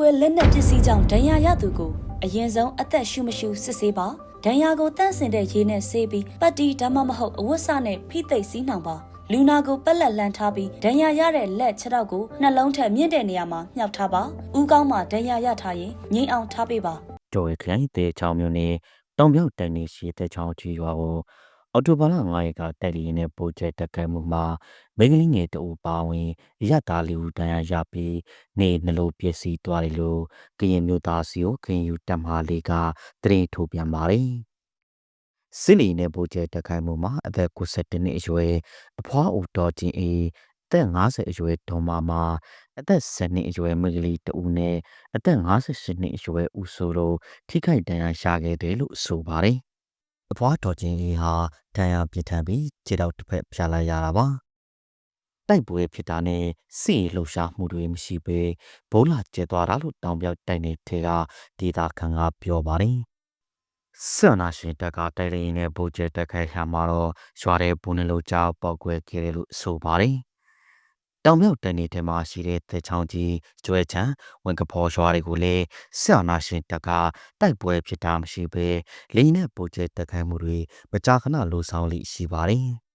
ကွဲလက်နက်ပစ္စည်းကြောင့်ဒဏ်ရာရသူကိုအရင်ဆုံးအသက်ရှူမရှူစစ်ဆေးပါဒဏ်ရာကိုတန့်စင်တဲ့ရေနဲ့ဆေးပြီးပတ်တီဒါမှမဟုတ်အဝတ်စနဲ့ဖိသိပ်စီးနှောင်ပါလူနာကိုပက်လက်လန်ထားပြီးဒဏ်ရာရတဲ့လက်ခြေထောက်ကိုနှလုံးထက်မြင့်တဲ့နေရာမှာမြှောက်ထားပါဥကောင်းမှာဒဏ်ရာရထားရင်ငိမ့်အောင်ထားပေးပါကျော်ရခိုင်တဲချောင်းမျိုးနဲ့တောင်ပြောက်တန်နေရှိတဲ့ချောင်းကြီးရွာကို အော်တိုဘာလ9ရက်ကတက်လီနဲ့ပိုကျဲတက်ခိုက်မှုမှာမိန်းကလေးငယ်တူပါဝင်ရရသားလေးဦးတန်ရာရပြီးနေနှလို့ပျက်စီးသွားတယ်လို့ကရင်မျိုးသားစီကိုခင်ယူတက်မာလေးကတရင်ထုတ်ပြန်ပါတယ်စစ်လီနဲ့ပိုကျဲတက်ခိုက်မှုမှာအသက်62နှစ်အရွယ်အဖွားဦးတော်ချင်းအေးအသက်50အရွယ်ဒေါ်မာမာအသက်10နှစ်အရွယ်မိန်းကလေးတဦးနဲ့အသက်58နှစ်အရွယ်ဦးဆိုတို့ထိခိုက်ဒဏ်ရာရခဲ့တယ်လို့ဆိုပါတယ်။ အဖွားတော်ချင်းအေးဟာဒဏ်ရာပြစ်ထန်ပြီးခြေထောက်တစ်ဖက်ဖြာလိုက်ရတာပါ။တိုက်ပွဲဖြစ်တာနဲ့စီလှုပ်ရှားမှုတွေမရှိဘဲဘိုးလာကျဲသွားတာလို့တောင်ပြောက်တိုင်နေတဲ့ကဒေတာခန်ကပြောပါတယ်။ဆန္နာရှင်တက်ကတိုက်ရင်းနဲ့ဗိုလ်ကျဲတက်ခိုက်ခံမှာတော့ရွာတဲ့ဘုံနှလုံးကြောက်ပောက်ကွဲခဲ့တယ်လို့ဆိုပါတယ်။ တောင်မြောက်တန်နေထဲမှာရှိတဲ့သေချောင်းကြီးကျွဲချံဝင်ကဖော်ရွာတွေကိုလည်းဆန္နာရှင်တက်ကတိုက်ပွဲဖြစ်တာမရှိဘဲလိန်နဲ့ဗိုလ်ကျဲတက်ခိုက်မှုတွေမကြာခဏလှုံ့ဆော်လိရှိပါတယ်။